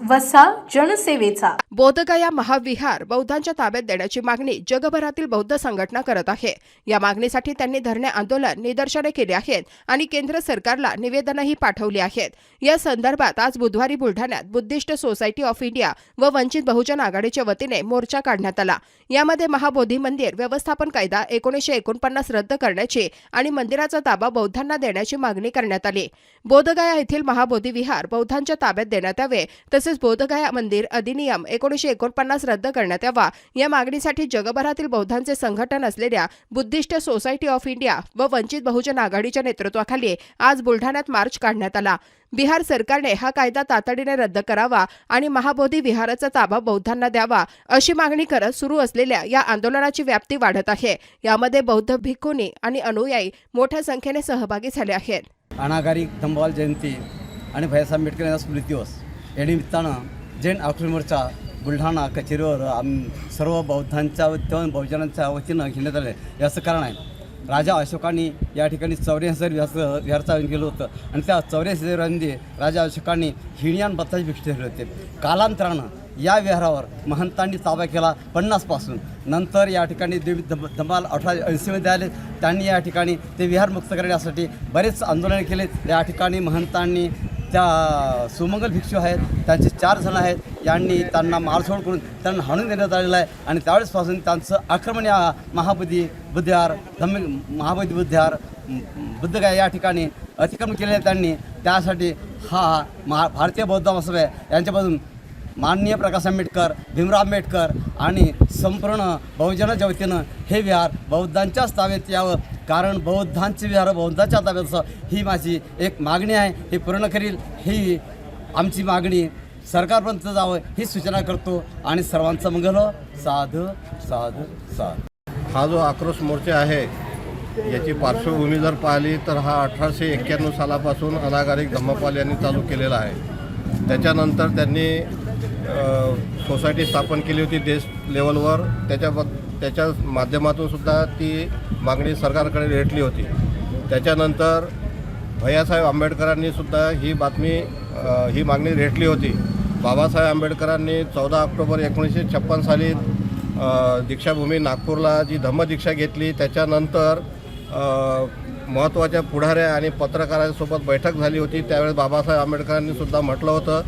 वसा जनसेवेचा. बोधगया महाविहार बौद्धांच्या ताब्यात देण्याची मागणी जगभरातील बौद्ध संघटना करत आहे. या मागणीसाठी त्यांनी धरणे आंदोलन निदर्शने केली आहेत आणि केंद्र सरकारला निवेदनही पाठवली आहेत. या संदर्भात आज बुधवारी बुलढाण्यात बुद्धिस्ट सोसायटी ऑफ इंडिया व वंचित बहुजन आघाडीच्या वतीने मोर्चा काढण्यात आला. यामध्ये महाबोधी मंदिर व्यवस्थापन कायदा एकोणीसशे एकोणपन्नास रद्द करण्याची आणि मंदिराचा ताबा बौद्धांना देण्याची मागणी करण्यात आली. बोधगया येथील महाबोधी विहार बौद्धांच्या ताब्यात देण्यात यावे तसेच तसेच बोधगया मंदिर अधिनियम एकोणीसशे एकोणपन्नास रद्द करण्यात यावा. या मागणीसाठी जगभरातील बौद्धांचे संघटन असलेल्या बुद्धिस्ट सोसायटी ऑफ इंडिया व वंचित बहुजन आघाडीच्या नेतृत्वाखाली आज बुलढाण्यात मार्च काढण्यात आला. बिहार सरकारने हा कायदा तातडीने रद्द करावा आणि महाबोधी विहाराचा ताबा बौद्धांना द्यावा अशी मागणी करत सुरू असलेल्या या आंदोलनाची व्याप्ती वाढत आहे. यामध्ये बौद्ध भिक्खुनी आणि अनुयायी मोठ्या संख्येने सहभागी झाले आहेत. अनागारी धम्बाल जयंती आणि भैयासाहेब आंबेडकर यांचा स्मृतिदिवस. या निमित्तानं जैन आक्रोश मोर्चा बुलढाणा कचेरीवर आम सर्व बौद्धांच्या वतीनं बहुजनांच्या वतीनं घेण्यात आले. याचं कारण आहे राजा अशोकांनी या ठिकाणी चौऱ्याऐंशी हजार विहार चालून केलं होतं आणि त्या चौऱ्याऐंशी विहारांमध्ये राजा अशोकांनी हिणियान बत्ताची भिक्षा ठेवले होते. कालांतरानं या विहारावर महंतांनी ताबा केला पन्नासपासून. नंतर या ठिकाणी देवी धम धमाल अठरा ऐंशीमध्ये आले. त्यांनी या ठिकाणी ते विहार मुक्त करण्यासाठी बरेच आंदोलन केले. या ठिकाणी महंतांनी त्या सुमंगल भिक्षू आहेत त्यांचे चार जण आहेत यांनी त्यांना मारझोड करून त्यांना हाणून देण्यात आलेलं आहे. आणि त्यावेळेसपासून त्यांचं आक्रमण या महाबुद्धी बुद्धिहार धम्म महाबुद्धी बुद्धिहार बुद्धगाय या ठिकाणी अतिक्रमण केले त्यांनी. त्यासाठी हा महा भारतीय बौद्ध महासभा यांच्यापासून माननीय प्रकाश आंबेडकर भीमराव आंबेडकर आणि संपूर्ण बहुजनाच्या वतीनं हे विहार बौद्धांच्याच ताब्यात यावं कारण बौद्धांचे विहार बौद्धाच्या ताब्यात ही माझी एक मागणी आहे ही पूर्ण करील ही आमची मागणी. सरकारपर्यंत जावं ही सूचना करतो आणि सर्वांचं मंगल हो. साध साध साध. हा जो आक्रोश मोर्चा आहे याची पार्श्वभूमी जर पाहिली तर हा अठराशे एक्क्याण्णव सालापासून अनागारिक धम्मपाल यांनी चालू केलेला आहे. त्याच्यानंतर त्यांनी सोसायटी स्थापन केली होती देश लेवलवर त्याच्या त्याच्या माध्यमातून सुद्धा ती मागणी सरकारकडे रेटली होती. त्याच्यानंतर भैयासाहेब आंबेडकरांनी सुद्धा ही बातमी ही मागणी रेटली होती. बाबासाहेब आंबेडकरांनी चौदा ऑक्टोबर एकोणीसशे छप्पन साली दीक्षाभूमी नागपूरला जी धम्मदीक्षा घेतली त्याच्यानंतर महत्त्वाच्या पुढाऱ्या आणि पत्रकारांसोबत बैठक झाली होती. त्यावेळेस बाबासाहेब आंबेडकरांनी सुद्धा म्हटलं होतं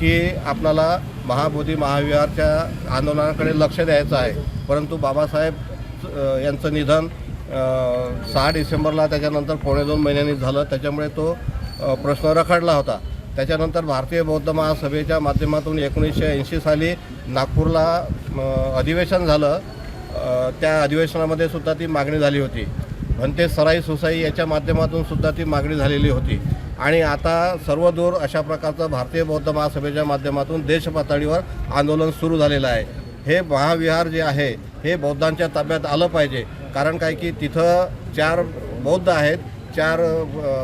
की आपणाला महाबोधी महाविहारच्या आंदोलनाकडे लक्ष द्यायचं आहे. परंतु बाबासाहेब यांचं निधन सहा डिसेंबरला त्याच्यानंतर पावणे दोन महिन्यांनी झालं. त्याच्यामुळे तो प्रश्न रखडला होता. त्याच्यानंतर भारतीय बौद्ध महासभेच्या माध्यमातून एकोणीसशे ऐंशी साली नागपूरला अधिवेशन झालं. त्या अधिवेशनामध्ये सुद्धा ती मागणी झाली होती. भंते सराई सुसाई याच्या माध्यमातून सुद्धा ती मागणी झालेली होती. आणि आता सर्वदूर अशा प्रकारचं भारतीय बौद्ध महासभेच्या माध्यमातून देशपातळीवर आंदोलन सुरू झालेलं आहे. हे महाविहार जे आहे हे बौद्धांच्या ताब्यात आलं पाहिजे. कारण काय की तिथं चार बौद्ध आहेत चार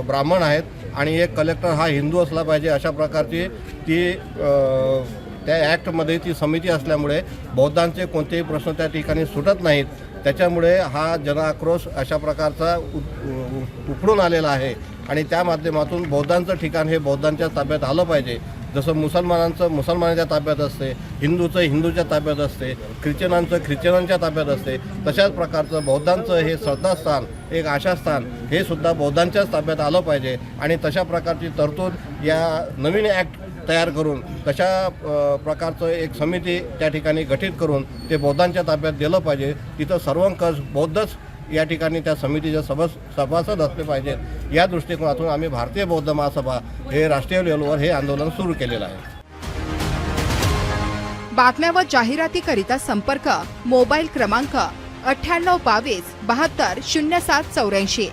ब्राह्मण आहेत आणि एक कलेक्टर हा हिंदू असला पाहिजे अशा प्रकारची ती त्या ॲक्टमध्ये ती समिती असल्यामुळे बौद्धांचे कोणतेही प्रश्न त्या ठिकाणी सुटत नाहीत. त्याच्यामुळे हा जनआक्रोश अशा प्रकारचा उ- उ- उफडून आलेला आहे. आणि त्या माध्यमातून बौद्धांचं ठिकाण हे बौद्धांच्या ताब्यात आलं पाहिजे. जसं मुसलमानांचं मुसलमानाच्या ताब्यात असते हिंदूचं हिंदूच्या ताब्यात असते ख्रिश्चनांचं ख्रिश्चनांच्या ताब्यात असते तशाच प्रकारचं बौद्धांचं हे श्रद्धास्थान एक आशास्थान हे सुद्धा बौद्धांच्याच ताब्यात आलं पाहिजे. आणि तशा प्रकारची तरतूद या नवीन ॲक्ट तयार करून तशा प्रकारचं एक समिती त्या ठिकाणी गठीत करून ते बौद्धांच्या ताब्यात दिलं पाहिजे. तिथं सर्वंकष बौद्धच या ठिकाणी त्या समितीचे सभस सभासद असले पाहिजेत. या दृष्टिकोनातून आम्ही भारतीय बौद्ध महासभा हे राष्ट्रीय लेवलवर हे आंदोलन सुरू केलेलं आहे. बातम्या व जाहिरातीकरिता संपर्क मोबाईल क्रमांक अठ्ठ्याण्णव बावीस बहात्तर शून्य सात चौऱ्याऐंशी.